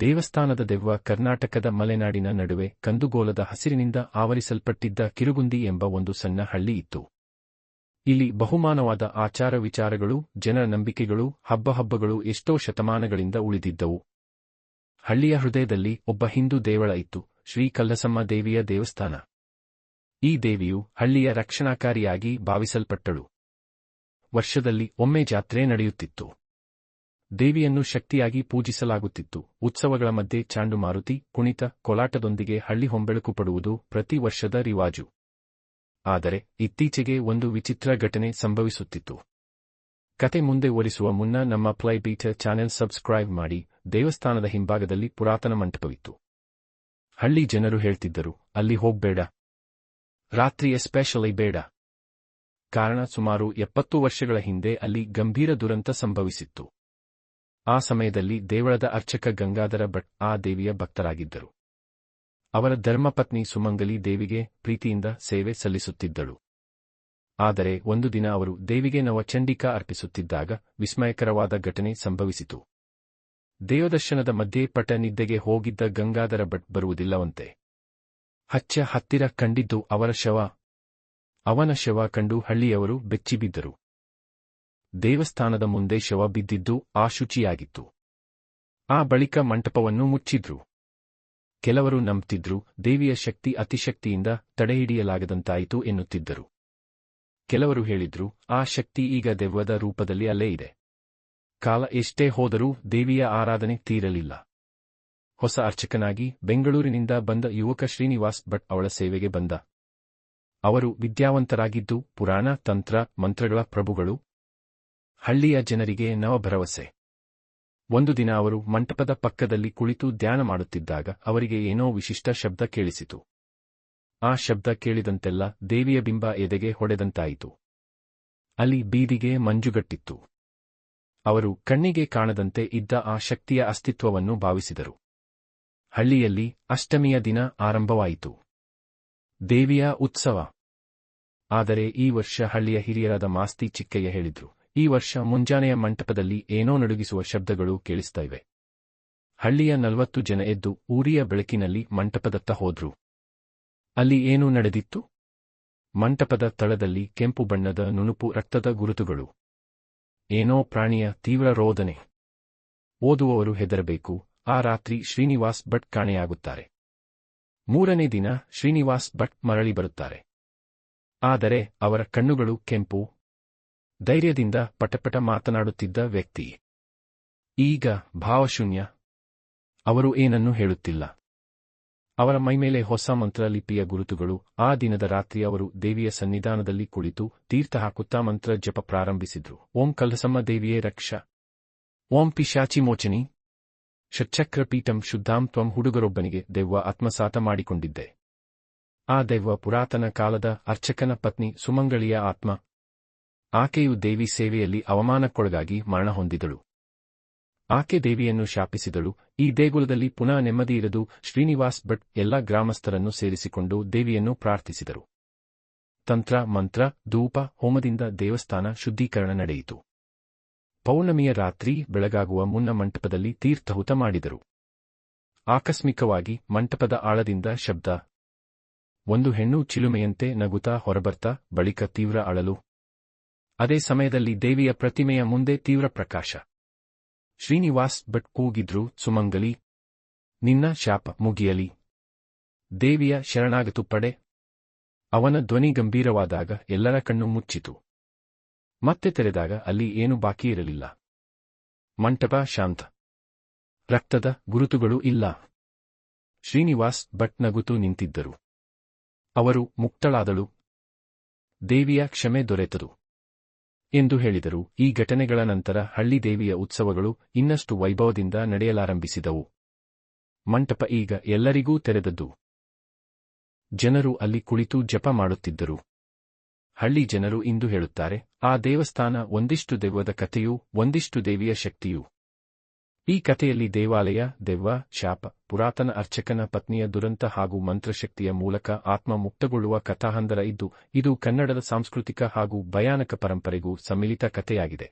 ದೇವಸ್ಥಾನದ ದೆವ್ವ ಕರ್ನಾಟಕದ ಮಲೆನಾಡಿನ ನಡುವೆ ಕಂದುಗೋಲದ ಹಸಿರಿನಿಂದ ಆವರಿಸಲ್ಪಟ್ಟಿದ್ದ ಕಿರುಗುಂದಿ ಎಂಬ ಒಂದು ಸಣ್ಣ ಹಳ್ಳಿ ಇತ್ತು. ಇಲ್ಲಿ ಬಹುಮಾನವಾದ ಆಚಾರ ವಿಚಾರಗಳು, ಜನರ ನಂಬಿಕೆಗಳು ಹಬ್ಬಹಬ್ಬಗಳು ಎಷ್ಟೋ ಶತಮಾನಗಳಿಂದ ಉಳಿದಿದ್ದವು. ಹಳ್ಳಿಯ ಹೃದಯದಲ್ಲಿ ಒಬ್ಬ ಹಿಂದೂ ದೇವಳ ಇತ್ತು, ಶ್ರೀ ಕಲ್ಲಸಮ್ಮ ದೇವಿಯ ದೇವಸ್ಥಾನ. ಈ ದೇವಿಯು ಹಳ್ಳಿಯ ರಕ್ಷಣಾಕಾರಿಯಾಗಿ ಭಾವಿಸಲ್ಪಟ್ಟಳು. ವರ್ಷದಲ್ಲಿ ಒಮ್ಮೆ ಜಾತ್ರೆ ನಡೆಯುತ್ತಿತ್ತು. ದೇವಿಯನ್ನು ಶಕ್ತಿಯಾಗಿ ಪೂಜಿಸಲಾಗುತ್ತಿತ್ತು. ಉತ್ಸವಗಳ ಮಧ್ಯೆ ಚಾಂಡುಮಾರುತಿ ಕುಣಿತ ಕೋಲಾಟದೊಂದಿಗೆ ಹಳ್ಳಿ ಹೊಂಬೆಳಕು ಪಡುವುದು ಪ್ರತಿ ವರ್ಷದ ರಿವಾಜು. ಆದರೆ, ಇತ್ತೀಚೆಗೆ ಒಂದು ವಿಚಿತ್ರ ಘಟನೆ ಸಂಭವಿಸುತ್ತಿತ್ತು. ಕತೆ ಮುಂದೆ ಒಲಿಸುವ ಮುನ್ನ ನಮ್ಮ ಪ್ಲೈ ಬೀಟ ಚಾನೆಲ್ ಸಬ್ಸ್ಕ್ರೈಬ್ ಮಾಡಿ, ದೇವಸ್ಥಾನದ ಹಿಂಭಾಗದಲ್ಲಿ ಪುರಾತನ ಮಂಟಪವಿತ್ತು. ಹಳ್ಳಿ ಜನರು ಹೇಳ್ತಿದ್ದರು, ಅಲ್ಲಿ ಹೋಗ್ಬೇಡ. ರಾತ್ರಿ ಎಸ್ಪೆಷಲಿ ಬೇಡ. ಕಾರಣ ಸುಮಾರು ಎಪ್ಪತ್ತು ವರ್ಷಗಳ ಹಿಂದೆ ಅಲ್ಲಿ ಗಂಭೀರ ದುರಂತ ಸಂಭವಿಸಿತ್ತು. ಆ ಸಮಯದಲ್ಲಿ ದೇವಳದ ಅರ್ಚಕ ಗಂಗಾಧರ ಭಟ್ ಆ ದೇವಿಯ ಭಕ್ತರಾಗಿದ್ದರು. ಅವರ ಧರ್ಮಪತ್ನಿ ಸುಮಂಗಲಿ ದೇವಿಗೆ ಪ್ರೀತಿಯಿಂದ ಸೇವೆ ಸಲ್ಲಿಸುತ್ತಿದ್ದಳು. ಆದರೆ ಒಂದು ದಿನ ಅವರು ದೇವಿಗೆ ನವಚಂಡಿಕಾ ಅರ್ಪಿಸುತ್ತಿದ್ದಾಗ ವಿಸ್ಮಯಕರವಾದ ಘಟನೆ ಸಂಭವಿಸಿತು. ದೇವದರ್ಶನದ ಮಧ್ಯೆ ಪಟ ನಿದ್ದೆಗೆ ಹೋಗಿದ್ದ ಗಂಗಾಧರ ಭಟ್ ಬರುವುದಿಲ್ಲವಂತೆ. ಹಚ್ಚ ಹತ್ತಿರ ಕಂಡಿದ್ದು ಅವರ ಶವ. ಅವನ ಶವ ಕಂಡು ಹಳ್ಳಿಯವರು ಬೆಚ್ಚಿಬಿದ್ದರು. ದೇವಸ್ಥಾನದ ಮುಂದೆ ಶವ ಬಿದ್ದಿದ್ದು ಆಶುಚಿಯಾಗಿತ್ತು. ಆ ಬಳಿಕ ಮಂಟಪವನ್ನು ಮುಚ್ಚಿದ್ರು. ಕೆಲವರು ನಂಬ್ತಿದ್ರು, ದೇವಿಯ ಶಕ್ತಿ ಅತಿಶಕ್ತಿಯಿಂದ ತಡೆಹಿಡಿಯಲಾಗದಂತಾಯಿತು ಎನ್ನುತ್ತಿದ್ದರು. ಕೆಲವರು ಹೇಳಿದ್ರು, ಆ ಶಕ್ತಿ ಈಗ ದೆವ್ವದ ರೂಪದಲ್ಲಿ ಅಲ್ಲೇ ಇದೆ. ಕಾಲ ಎಷ್ಟೇ ಹೋದರೂ ದೇವಿಯ ಆರಾಧನೆ ತೀರಲಿಲ್ಲ. ಹೊಸ ಅರ್ಚಕನಾಗಿ ಬೆಂಗಳೂರಿನಿಂದ ಬಂದ ಯುವಕ ಶ್ರೀನಿವಾಸ್ ಭಟ್ ಅವಳ ಸೇವೆಗೆ ಬಂದ. ಅವರು ವಿದ್ಯಾವಂತರಾಗಿದ್ದು ಪುರಾಣ, ತಂತ್ರ, ಮಂತ್ರಗಳ ಪ್ರಭುಗಳು ಹಳ್ಳಿಯ ಜನರಿಗೆ ನವಭರವಸೆ. ಒಂದು ದಿನ ಅವರು ಮಂಟಪದ ಪಕ್ಕದಲ್ಲಿ ಕುಳಿತು ಧ್ಯಾನ ಮಾಡುತ್ತಿದ್ದಾಗ ಅವರಿಗೆ ಏನೋ ವಿಶಿಷ್ಟ ಶಬ್ದ ಕೇಳಿಸಿತು. ಆ ಶಬ್ದ ಕೇಳಿದಂತೆಲ್ಲ ದೇವಿಯ ಬಿಂಬ ಎದೆಗೆ ಹೊಡೆದಂತಾಯಿತು. ಅಲ್ಲಿ ಬೀದಿಗೆ ಮಂಜುಗಟ್ಟಿತ್ತು. ಅವರು ಕಣ್ಣಿಗೆ ಕಾಣದಂತೆ ಇದ್ದ ಆ ಶಕ್ತಿಯ ಅಸ್ತಿತ್ವವನ್ನು ಭಾವಿಸಿದರು. ಹಳ್ಳಿಯಲ್ಲಿ ಅಷ್ಟಮಿಯ ದಿನ ಆರಂಭವಾಯಿತು. ದೇವಿಯ ಉತ್ಸವ. ಆದರೆ ಈ ವರ್ಷ ಹಳ್ಳಿಯ ಹಿರಿಯರಾದ ಮಾಸ್ತಿ ಚಿಕ್ಕಯ್ಯ ಹೇಳಿದ್ರು. ಈ ವರ್ಷ ಮುಂಜಾನೆಯ ಮಂಟಪದಲ್ಲಿ ಏನೋ ನಡುಗಿಸುವ ಶಬ್ದಗಳು ಕೇಳಿಸ್ತಾ ಇವೆ ಹಳ್ಳಿಯ ನಲವತ್ತು ಜನ ಎದ್ದು ಊರಿಯ ಬೆಳಕಿನಲ್ಲಿ ಮಂಟಪದತ್ತ ಹೋದ್ರು. ಅಲ್ಲಿ ಏನು ನಡೆದಿತ್ತು? ಮಂಟಪದ ತಳದಲ್ಲಿ ಕೆಂಪು ಬಣ್ಣದ ನುಣುಪು ರಕ್ತದ ಗುರುತುಗಳು. ಏನೋ ಪ್ರಾಣಿಯ ತೀವ್ರ ರೋದನೆ. ಓದುವವರು ಹೆದರಬೇಕು. ಆ ರಾತ್ರಿ ಶ್ರೀನಿವಾಸ್ ಭಟ್ ಕಾಣೆಯಾಗುತ್ತಾರೆ. ಮೂರನೇ ದಿನ ಶ್ರೀನಿವಾಸ್ ಭಟ್ ಮರಳಿ ಬರುತ್ತಾರೆ. ಆದರೆ ಅವರ ಕಣ್ಣುಗಳು ಕೆಂಪು ಧೈರ್ಯದಿಂದ ಪಟಪಟ ಮಾತನಾಡುತ್ತಿದ್ದ ವ್ಯಕ್ತಿ. ಈಗ ಭಾವಶೂನ್ಯ. ಅವರು ಏನನ್ನೂ ಹೇಳುತ್ತಿಲ್ಲ. ಅವರ ಮೈಮೇಲೆ ಹೊಸ ಮಂತ್ರಲಿಪಿಯ ಗುರುತುಗಳು, ಆ ದಿನದ ರಾತ್ರಿ ಅವರು ದೇವಿಯ ಸನ್ನಿಧಾನದಲ್ಲಿ ಕುಳಿತು ತೀರ್ಥ ಹಾಕುತ್ತಾ ಮಂತ್ರ ಜಪ ಪ್ರಾರಂಭಿಸಿದ್ರು. ಓಂ ಕಲಸಮ್ಮ ದೇವಿಯೇ ರಕ್ಷ. ಓಂ ಪಿಶಾಚಿ ಮೋಚನಿ. ಷಟ್ಚಕ್ರಪೀಠಂ ಶುದ್ಧಾಂ ತ್ವಂ ಹುಡುಗರೊಬ್ಬನಿಗೆ ದೆವ್ವ ಆತ್ಮಸಾತ ಮಾಡಿಕೊಂಡಿದ್ದೆ. ಆ ದೆವ್ವ ಪುರಾತನ ಕಾಲದ ಅರ್ಚಕನ ಪತ್ನಿ ಸುಮಂಗಳಿಯ ಆತ್ಮ ಆಕೆಯು ದೇವಿ ಸೇವೆಯಲ್ಲಿ ಅವಮಾನಕ್ಕೊಳಗಾಗಿ ಮರಣ ಹೊಂದಿದಳು. ಆಕೆ ದೇವಿಯನ್ನು ಶಾಪಿಸಿದಳು. ಈ ದೇಗುಲದಲ್ಲಿ ಪುನಃ ನೆಮ್ಮದಿಯಿರದು ಶ್ರೀನಿವಾಸ್ ಭಟ್ ಎಲ್ಲಾ ಗ್ರಾಮಸ್ಥರನ್ನು ಸೇರಿಸಿಕೊಂಡು ದೇವಿಯನ್ನು ಪ್ರಾರ್ಥಿಸಿದರು. ತಂತ್ರ, ಮಂತ್ರ, ಧೂಪ, ಹೋಮದಿಂದ ದೇವಸ್ಥಾನ ಶುದ್ಧೀಕರಣ ನಡೆಯಿತು. ಪೌರ್ಣಮಿಯ ರಾತ್ರಿ ಬೆಳಗಾಗುವ ಮುನ್ನ ಮಂಟಪದಲ್ಲಿ ತೀರ್ಥಹುತ ಮಾಡಿದರು. ಆಕಸ್ಮಿಕವಾಗಿ ಮಂಟಪದ ಆಳದಿಂದ ಶಬ್ದ. ಒಂದು ಹೆಣ್ಣು ಚಿಲುಮೆಯಂತೆ ನಗುತ್ತಾ ಹೊರಬರ್ತಾ ಬಳಿಕ ತೀವ್ರ ಅಳಲು ಅದೇ ಸಮಯದಲ್ಲಿ ದೇವಿಯ ಪ್ರತಿಮೆಯ ಮುಂದೆ ತೀವ್ರ ಪ್ರಕಾಶ. ಶ್ರೀನಿವಾಸ್ ಭಟ್ ಕೂಗಿದ್ರು, ಸುಮಂಗಲಿ, ನಿನ್ನ ಶಾಪ ಮುಗಿಯಲಿ. ದೇವಿಯ ಶರಣಾಗತು ಪಡೆ. ಅವನ ಧ್ವನಿ ಗಂಭೀರವಾದಾಗ ಎಲ್ಲರ ಕಣ್ಣು ಮುಚ್ಚಿತು. ಮತ್ತೆ ತೆರೆದಾಗ ಅಲ್ಲಿ ಏನು ಬಾಕಿ ಇರಲಿಲ್ಲ. ಮಂಟಪ ಶಾಂತ. ರಕ್ತದ ಗುರುತುಗಳು ಇಲ್ಲ. ಶ್ರೀನಿವಾಸ್ ಭಟ್ ನಗುತು ನಿಂತಿದ್ದರು. ಅವರು ಮುಕ್ತಳಾದಳು. ದೇವಿಯ ಕ್ಷಮೆ ದೊರೆತದು. ಎಂದು ಹೇಳಿದರು. ಈ ಘಟನೆಗಳ ನಂತರ ಹಳ್ಳಿ ದೇವಿಯ ಉತ್ಸವಗಳು ಇನ್ನಷ್ಟು ವೈಭವದಿಂದ ನಡೆಯಲಾರಂಭಿಸಿದವು. ಮಂಟಪ ಈಗ ಎಲ್ಲರಿಗೂ ತೆರೆದದ್ದು. ಜನರು ಅಲ್ಲಿ ಕುಳಿತು ಜಪ ಮಾಡುತ್ತಿದ್ದರು. ಹಳ್ಳಿ ಜನರು ಇಂದು ಹೇಳುತ್ತಾರೆ, ಆ ದೇವಸ್ಥಾನ ಒಂದಿಷ್ಟು ದೆವ್ವದ ಕಥೆಯೂ, ಒಂದಿಷ್ಟು ದೇವಿಯ ಶಕ್ತಿಯೂ. ಈ ಕಥೆಯಲ್ಲಿ ದೇವಾಲಯ, ದೆವ್ವ, ಶಾಪ, ಪುರಾತನ ಅರ್ಚಕನ ಪತ್ನಿಯ ದುರಂತ ಹಾಗೂ ಮಂತ್ರಶಕ್ತಿಯ ಮೂಲಕ ಆತ್ಮ ಮುಕ್ತಗೊಳ್ಳುವ ಕಥಾಹಂದರ ಇದ್ದು, ಇದು ಕನ್ನಡದ ಸಾಂಸ್ಕೃತಿಕ ಹಾಗೂ ಭಯಾನಕ ಪರಂಪರೆಗೂ ಸಮ್ಮಿಲಿತ ಕಥೆಯಾಗಿದೆ.